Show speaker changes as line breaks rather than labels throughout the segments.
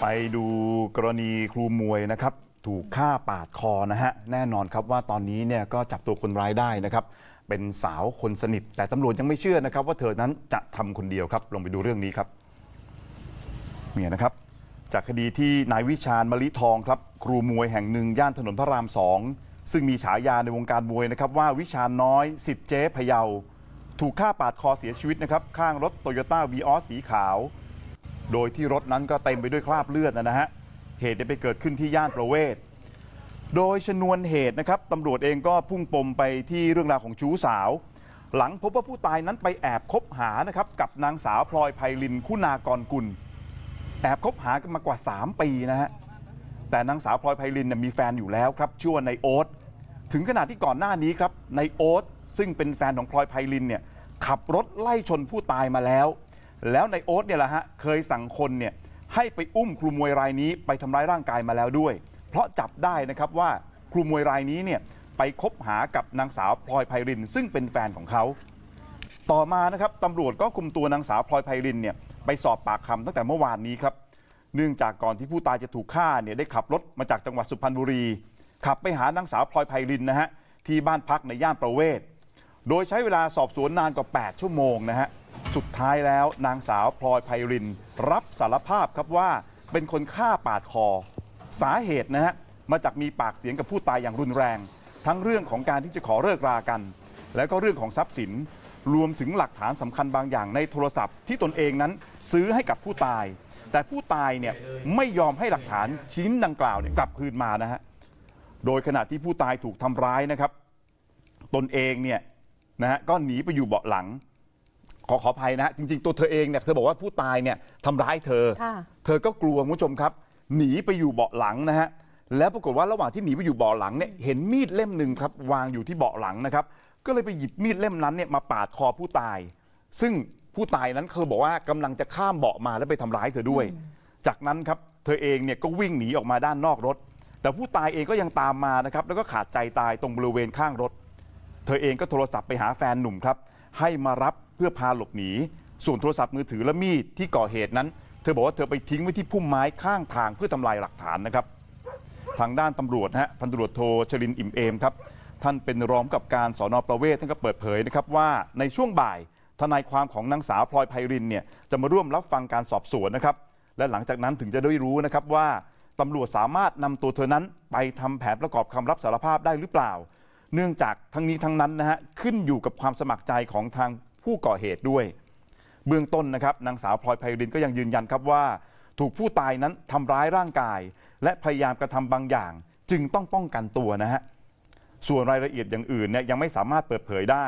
ไปดูกรณีครูมวยนะครับ ถูกฆ่าปาดคอนะฮะแน่นอนครับว่าตอนนี้เนี่ยก็จับตัวคนร้ายได้นะครับ เป็นสาวคนสนิท แต่ตำรวจยังไม่เชื่อนะครับ ว่าเธอนั้นจะทำคนเดียวครับ ลงไปดูเรื่องนี้ครับเนี่ยนะครับ จากคดีที่นายวิชาญมลิทองครับ ครูมวยแห่งหนึ่งย่านถนนพระรามสองซึ่งมีฉายาในวงการมวยนะครับ ว่าวิชาญน้อยสิทธิ์เจ๊พะเยา ถูกฆ่าปาดคอเสียชีวิตนะครับข้างรถโตโยต้าวีออสสีขาว โดยที่รถนั้นก็เต็มไปด้วยคราบเลือดนะฮะ เหตุได้ไปเกิดขึ้นที่ย่านประเวศ โดยชนวนเหตุนะครับตำรวจเองก็พุ่งปมไปที่เรื่องราวของชู้สาว หลังพบว่าผู้ตายนั้นไปแอบคบหานะครับกับนางสาวพลอยไพลินคุณากรกุล แอบคบหากันมากว่า 3 ปีนะฮะ แต่นางสาวพลอยไพลินเนยมีแฟนอยู่แล้วครับชื่อว่านายโอ๊ต ถึงขนาดที่ก่อนหน้านี้ครับนายโอ๊ตซึ่งเป็นแฟนของพลอยไพลินเนี่ยขับรถไล่ชนผู้ตายมาแล้ว แล้วในโอ๊ตเนี่ยแหละฮะเคยสั่งคนเนี่ยให้ไปอุ้มครูมวยรายนี้ไปทำร้ายร่างกายมาแล้วด้วย เพราะจับได้นะครับว่าครูมวยรายนี้เนี่ยไปคบหากับนางสาวพลอยไพริน ซึ่งเป็นแฟนของเขา ต่อมานะครับตำรวจก็คุมตัวนางสาวพลอยไพรินเนี่ยไปสอบปากคำตั้งแต่เมื่อวานนี้ครับ เนื่องจากก่อนที่ผู้ตายจะถูกฆ่าเนี่ยได้ขับรถมาจากจังหวัดสุพรรณบุรี ขับไปหานางสาวพลอยไพรินนะฮะที่บ้านพักในย่านประเวศ โดยใช้เวลาสอบสวนนานกว่า 8 ชั่วโมงนะฮะ สุดท้ายแล้วนางสาวพลอยไพริน รับสารภาพครับว่าเป็นคนฆ่าปาดคอ สาเหตุนะฮะมาจากมีปากเสียงกับผู้ตายอย่างรุนแรง ทั้งเรื่องของการที่จะขอเลิกรากัน แล้วก็เรื่องของทรัพย์สินรวมถึงหลักฐานสำคัญบางอย่างในโทรศัพท์ที่ตนเองนั้นซื้อให้กับผู้ตาย แต่ผู้ตายเนี่ยไม่ยอมให้หลักฐานชิ้นดังกล่าวเนี่ยกลับคืนมานะฮะโดยขณะที่ผู้ตายถูกทำร้ายนะครับ ตนเองเนี่ยนะฮะก็หนีไปอยู่เบาะหลัง ขอขออภัยนะฮะจริง ๆ ตัวเธอเองเนี่ยเธอบอกว่าผู้ตายเนี่ยทำร้ายเธอ
ค่ะ
เธอก็กลัวคุณผู้ชมครับ หนีไปอยู่เบาะหลังนะฮะแล้วปรากฏว่าระหว่างที่หนีไปอยู่เบาะหลังเนี่ยเห็นมีดเล่มหนึ่งครับวางอยู่ที่เบาะหลังนะครับ ก็เลยไปหยิบมีดเล่มนั้นเนี่ยมาปาดคอผู้ตาย ซึ่งผู้ตายนั้นเคยบอกว่ากำลังจะข้ามเบาะมาแล้วไปทำร้ายเธอด้วย จากนั้นครับเธอเองเนี่ยก็วิ่งหนีออกมาด้านนอกรถ แต่ผู้ตายเองก็ยังตามมานะครับแล้วก็ขาดใจตายตรงบริเวณข้างรถ เธอเองก็โทรศัพท์ไปหาแฟนหนุ่มครับ ให้มารับ เพื่อพาหลบหนี ส่วนโทรศัพท์มือถือและมีดที่ก่อเหตุนั้น เธอบอกว่าเธอไปทิ้งไว้ที่พุ่มไม้ข้างทางเพื่อทำลายหลักฐานนะครับ ทางด้านตำรวจนะฮะพันตำรวจโทชลินอิ่มเอมครับ ท่านเป็นรองกับการสอนอประเวศท่านก็เปิดเผยนะครับว่าในช่วงบ่ายทนายความของนางสาวพลอยไพรินเนี่ยจะมาร่วมรับฟังการสอบสวนนะครับ และหลังจากนั้นถึงจะได้รู้นะครับว่าตำรวจสามารถนำตัวเธอนั้นไปทำแผนประกอบคำรับสารภาพได้หรือเปล่า เนื่องจากทั้งนี้ทั้งนั้นนะฮะขึ้นอยู่กับความสมัครใจของทาง ผู้ก่อเหตุด้วย เบื้องต้นนะครับนางสาวพลอยไพรินก็ยังยืนยันครับว่า ถูกผู้ตายนั้นทำร้ายร่างกาย และพยายามกระทำบางอย่าง จึงต้องป้องกันตัวนะฮะส่วนรายละเอียดอย่างอื่นเนี่ยยังไม่สามารถเปิดเผยได้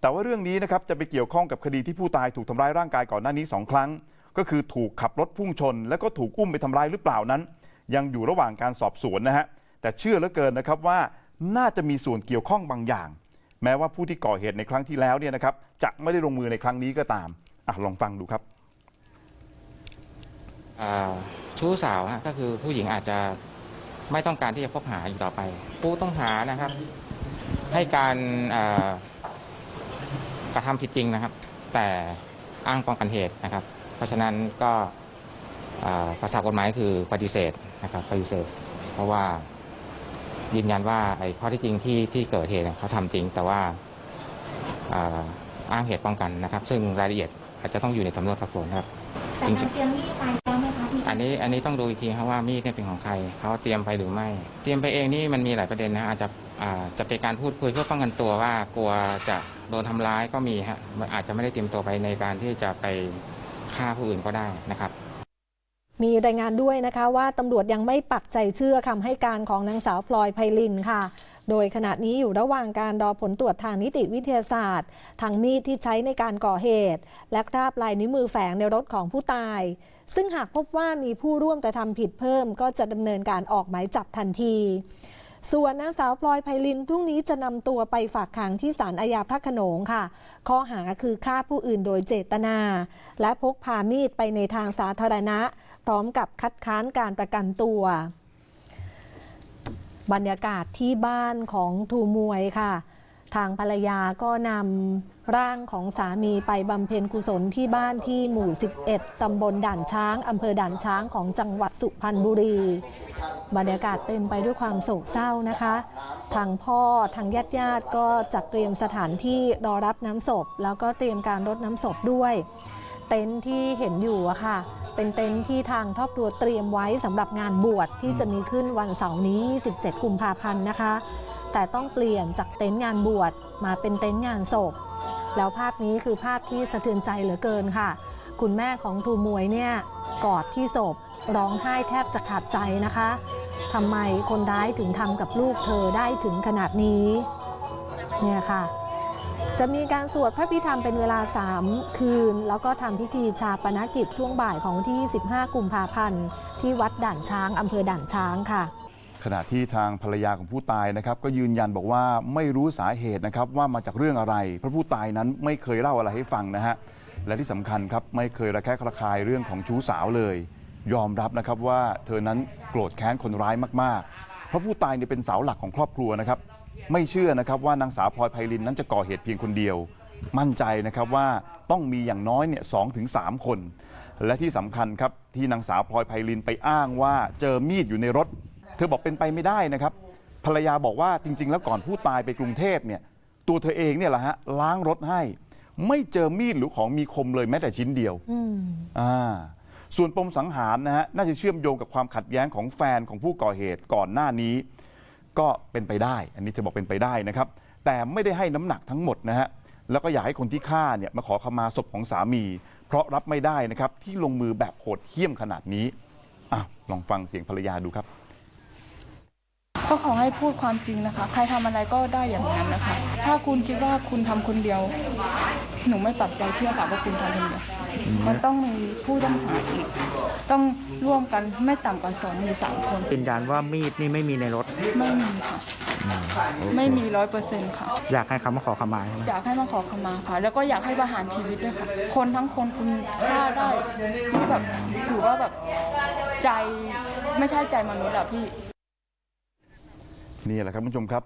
แต่ว่าเรื่องนี้นะครับจะไปเกี่ยวข้องกับคดีที่ผู้ตายถูกทำร้ายร่างกายก่อนหน้านี้สองครั้ง ก็คือถูกขับรถพุ่งชน แล้วก็ถูกอุ้มไปทำร้ายหรือเปล่านั้น ยังอยู่ระหว่างการสอบสวนนะฮะแต่เชื่อเหลือเกินนะครับว่าน่าจะมีส่วนเกี่ยวข้องบางอย่าง แม้ว่าผู้ที่ก่อเหตุในครั้งที่แล้วเนี่ยนะครับจะไม่ได้ลงมือในครั้งนี้ก็ตามอะลองฟังดูครับ
อ่าชู้สาวฮะก็คือผู้หญิงอาจจะไม่ต้องการที่จะพบหาอีกต่อไป ผู้ต้องหานะครับ ให้การอ่ากระทำผิดจริงนะครับ แต่อ้างป้องกันเหตุนะครับ เพราะฉะนั้นก็ภาษากฎหมายคือปฏิเสธนะครับปฏิเสธ เพราะว่า ยืนยันว่าไอ้ข้อที่จริงที่ที่เกิดเหตุเนี่ยเขาทำจริง แต่ว่าอ่าอ้างเหตุป้องกันนะครับ ซึ่งรายละเอียดอาจจะต้องอยู่ในสำนวนสอบสวนนะครับ
แต่การเตรียมมีดไปแล้วไหมคะมี
อันนี้อันนี้ต้องดูอีกทีครับว่ามีดเนี่ยเป็นของใครเขาเตรียมไปหรือไม่ เตรียมไปเองนี่มันมีหลายประเด็นนะอาจจะอ่าจะเป็นการพูดคุยเพื่อป้องกันตัวว่ากลัวจะโดนทำร้ายก็มีฮะมันอาจจะไม่ได้เตรียมตัวไปในการที่จะไปฆ่าผู้อื่นก็ได้นะครับ
มีรายงานด้วยนะคะว่าตำรวจยังไม่ปักใจเชื่อคำให้การของนางสาวพลอยไพลินค่ะ โดยขณะนี้อยู่ระหว่างการรอผลตรวจทางนิติวิทยาศาสตร์ทางมีดที่ใช้ในการก่อเหตุ และคราบลายนิ้วมือแฝงในรถของผู้ตาย ซึ่งหากพบว่ามีผู้ร่วมกระทำผิดเพิ่ม ก็จะดำเนินการออกหมายจับทันที ส่วนนางสาวพลอยไพลินพรุ่งนี้จะนำตัวไปฝากขังที่ศาลอาญาพระโขนงค่ะ ข้อหาคือฆ่าผู้อื่นโดยเจตนา และพกพามีดไปในทางสาธารณะ พร้อมกับคัดค้านการประกันตัว บรรยากาศที่บ้านของทูมวยค่ะ ทางภรรยาก็นำร่างของสามีไปบำเพ็ญกุศลที่บ้านที่หมู่ 11 ตำบลด่านช้างอำเภอด่านช้างของจังหวัดสุพรรณบุรี บรรยากาศเต็มไปด้วยความโศกเศร้านะคะ ทางพ่อทางญาติญาติก็จัดเตรียมสถานที่รอรับน้ำศพ แล้วก็เตรียมการรดน้ำศพด้วย เต็นท์ที่เห็นอยู่อะค่ะ เป็นเต็นท์ที่ทางครอบครัวเตรียมไว้สำหรับงานบวชที่จะมีขึ้นวันเสาร์นี้27กุมภาพันธ์นะคะ แต่ต้องเปลี่ยนจากเต็นท์งานบวชมาเป็นเต็นท์งานศพ แล้วภาพนี้คือภาพที่สะเทือนใจเหลือเกินค่ะ คุณแม่ของครูมวยเนี่ยกอดที่ศพร้องไห้แทบจะขาดใจนะคะทำไมคนร้ายถึงทำกับลูกเธอได้ถึงขนาดนี้เนี่ยค่ะ จะมีการสวดพระพิธรรมเป็นเวลา 3 คืน แล้วก็ทำพิธีชาปนกิจช่วงบ่ายของที่ 15 กุมภาพันธ์ ที่วัดด่านช้างอำเภอด่านช้างค่ะ
ขณะที่ทางภรรยาของผู้ตายนะครับก็ยืนยันบอกว่าไม่รู้สาเหตุนะครับว่ามาจากเรื่องอะไร เพราะผู้ตายนั้นไม่เคยเล่าอะไรให้ฟังนะฮะและที่สำคัญครับไม่เคยระแคะระคายเรื่องของชู้สาวเลย ยอมรับนะครับว่าเธอนั้นโกรธแค้นคนร้ายมากๆ เพราะผู้ตายเนี่ยเป็นเสาหลักของครอบครัวนะครับไม่เชื่อนะครับว่านางสาวพลอยไพลินนั้นจะก่อเหตุเพียงคนเดียว มั่นใจนะครับว่าต้องมีอย่างน้อยเนี่ยสองถึงสามคน และที่สำคัญครับที่นางสาวพลอยไพลินไปอ้างว่าเจอมีดอยู่ในรถ ธอบอกเป็นไปไม่ได้นะครับ ภรรยาบอกว่าจริง ๆ แล้วก่อนผู้ตายไปกรุงเทพเนี่ย ตัวเธอเองเนี่ยแหละฮะล้างรถให้ ไม่เจอมีดหรือของมีคมเลยแม้แต่ชิ้นเดียว
อืม
อ่าส่วนปมสังหารนะฮะน่าจะเชื่อมโยงกับความขัดแย้งของแฟนของผู้ก่อเหตุก่อนหน้านี้ ก็เป็นไปได้ อันนี้เธอบอกเป็นไปได้นะครับ แต่ไม่ได้ให้น้ำหนักทั้งหมดนะฮะแล้วก็อยากให้คนที่ฆ่าเนี่ยมาขอขมาศพของสามี เพราะรับไม่ได้นะครับที่ลงมือแบบโหดเหี้ยมขนาดนี้อะลองฟังเสียงภรรยาดูครับ
ก็ขอให้พูดความจริงนะคะ ใครทำอะไรก็ได้อย่างนั้นนะคะ ถ้าคุณคิดว่าคุณทำคนเดียว หนูไม่ปักใจเชื่อค่ะว่าคุณทำคนเดียวมันต้องมีผู้ต้องหาอีก ต้องร่วมกันไม่ต่ำกว่าสองหรือสามคน
ยืนยันว่ามีดนี่ไม่มีในรถ
ไม่มีค่ะ ไม่มีร้อยเปอร์เซ็นต์ค่ะ
อยากให้เขามาขอขมาใช่ไหม
อยากให้มาขอขมาค่ะ แล้วก็อยากให้ประหารชีวิตด้วยค่ะ คนทั้งคนคุณฆ่าได้ที่แบบถือว่าแบบใจไม่ใช่ใจมนุษย์อะพี่
นี่แหละครับคุณผู้ชมครับ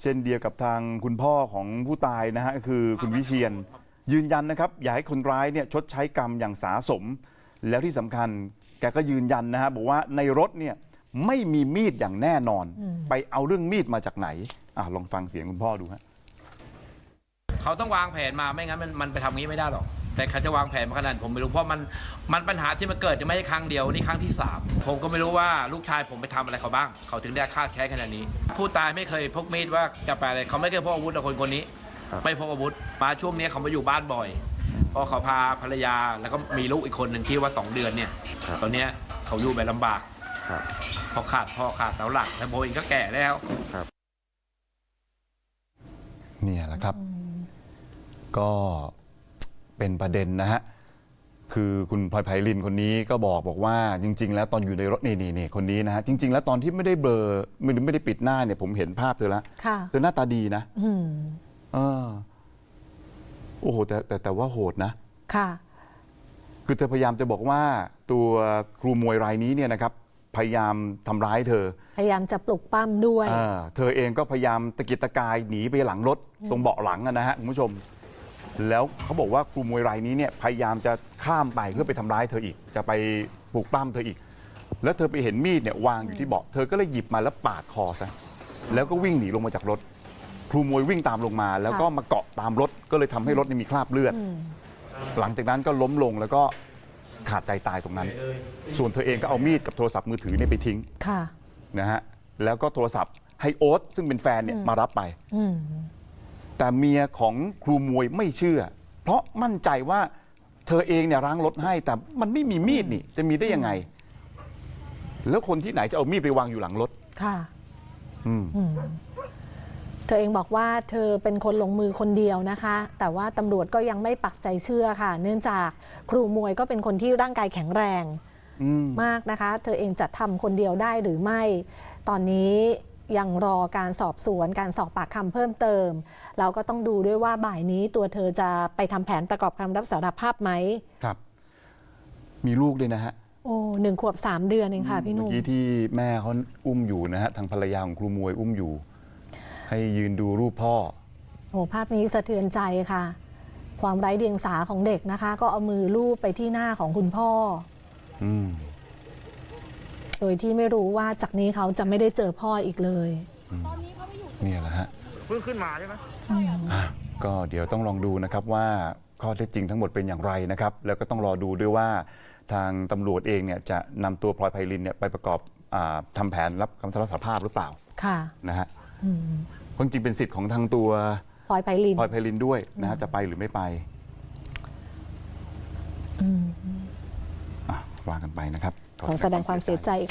เช่นเดียวกับทางคุณพ่อของผู้ตายนะฮะก็คือคุณวิเชียนยืนยันนะครับ อยากให้คนร้ายเนี่ยชดใช้กรรมอย่างสาสม แล้วที่สำคัญแกก็ยืนยันนะฮะบอกว่าในรถเนี่ยไม่มีมีดอย่างแน่นอน ไปเอาเรื่องมีดมาจากไหนอะลองฟังเสียงคุณพ่อดูฮะ
เขาต้องวางแผนมาไม่งั้นมันมันไปทำงี้ไม่ได้หรอก แต่เขาจะวางแผนมาขนาดผมไม่รู้เพราะมันมันปัญหาที่มันเกิดยังไม่ใช่ครั้งเดียวนี่ครั้งที่สามผมก็ไม่รู้ว่าลูกชายผมไปทำอะไรเขาบ้าง เขาถึงได้คาดแค้นขนาดนี้ ผู้ตายไม่เคยพกมีดว่าจะไปอะไรเขาไม่เคยพกอาวุธกับคนคนนี้ ไม่พกอาวุธมาช่วงนี้เขามาอยู่บ้านบ่อยเพราะเขาพาภรรยาแล้วก็มีลูกอีกคนหนึ่งที่ว่าสองเดือนเนี่ยตอนเนี้ยเขาอยู่แบบลำบากเพอขาดพ่อขาดเสาหลักแล้วโบเองก็แก่แล้ว
เนี่ยแหละครับ ก็ เป็นประเด็นนะฮะคือคุณพลอยไพลินคนนี้ก็บอกบอกว่าจริง ๆ แล้วตอนอยู่ในรถนี่นี่นี่คนนี้นะฮะจริง ๆ แล้วตอนที่ไม่ได้เบลอไม่ได้ไม่ได้ปิดหน้าเนี่ยผมเห็นภาพเธอแล้ว
ค่ะ
เธอหน้าตาดีนะ
อืม
เออโอ้โหแต่แต่แต่ว่าโหดนะ
ค่ะ
คือเธอพยายามจะบอกว่าตัวครูมวยรายนี้เนี่ยนะครับ พยายามทำร้ายเธอ
พยายามจะปลุกปั้มด้วย
อ่าเธอเองก็พยายามตะกิดตะกายหนีไปหลังรถตรงเบาะหลังอะนะฮะคุณผู้ชม แล้วเขาบอกว่าครูมวยรายนี้เนี่ยพยายามจะข้ามไปเพื่อไปทำร้ายเธออีก จะไปปลุกปล้ำเธออีก แล้วเธอไปเห็นมีดเนี่ยวางอยู่ที่เบาะเธอก็เลยหยิบมาแล้วปาดคอซะแล้วก็วิ่งหนีลงมาจากรถ ครูมวยวิ่งตามลงมา แล้วก็มาเกาะตามรถก็เลยทำให้รถเนี่ยมีคราบเลือด
อืม
หลังจากนั้นก็ล้มลงแล้วก็ขาดใจตายตรงนั้น ส่วนเธอเองก็เอามีดกับโทรศัพท์มือถือเนี่ยไปทิ้ง
ค่ะ
นะฮะแล้วก็โทรศัพท์ให้โอ๊ตซึ่งเป็นแฟนเนี่ยมารับไป
อืม
แต่เมียของครูมวยไม่เชื่อ เพราะมั่นใจว่าเธอเองเนี่ยล้างรถให้ แต่มันไม่มีมีดนี่ จะมีได้ยังไง แล้วคนที่ไหนจะเอามีดไปวางอยู่หลังรถ
ค่ะ
อืม
อืมเธอเองบอกว่าเธอเป็นคนลงมือคนเดียวนะคะ แต่ว่าตำรวจก็ยังไม่ปักใจเชื่อค่ะ เนื่องจากครูมวยก็เป็นคนที่ร่างกายแข็งแรง
อืม
มากนะคะ เธอเองจะทำคนเดียวได้หรือไม่ ตอนนี้ ยังรอการสอบสวนการสอบปากคำเพิ่มเติม เราก็ต้องดูด้วยว่าบ่ายนี้ตัวเธอจะไปทำแผนประกอบคำรับสารภาพไหม
ครับ มีลูกด้วยนะฮะ
โอ้หนึ่งขวบสามเดือนเองค่ะพี่ห
เมื่
นุ่
อ
ม
กี้ที่แม่เขาอุ้มอยู่นะฮะทางภรรยาของครูมวยอุ้มอยู่ ให้ยืนดูรูปพ่อ
โอ้ภาพนี้สะเทือนใจค่ะ ความไร้เดียงสาของเด็กนะคะ ก็เอามือลูบไปที่หน้าของคุณพ่อ
อืม
โดยที่ไม่รู้ว่าจากนี้เขาจะไม่ได้เจอพ่ออีกเลย
เนี่ยแหละฮะ
เพิ่งขึ้นมาใช่ไหม
อะก็เดี๋ยวต้องลองดูนะครับว่าข้อเท็จจริงทั้งหมดเป็นอย่างไรนะครับ แล้วก็ต้องรอดูด้วยว่าทางตำรวจเองเนี่ยจะนำตัวพลอยไพลินเนี่ยไปประกอบอาทำแผนรับคำสารภาพหรือเปล่า
ค่ะ
นะฮะ
อืม
เพราะจริงๆเป็นสิทธิ์ของทางตัว
พลอยไพลิน
พลอยไพลินด้วยนะฮะจะไปหรือไม่ไป
อืม
อะว่ากันไปนะครับ
ขอแสดงความเสียใจอีก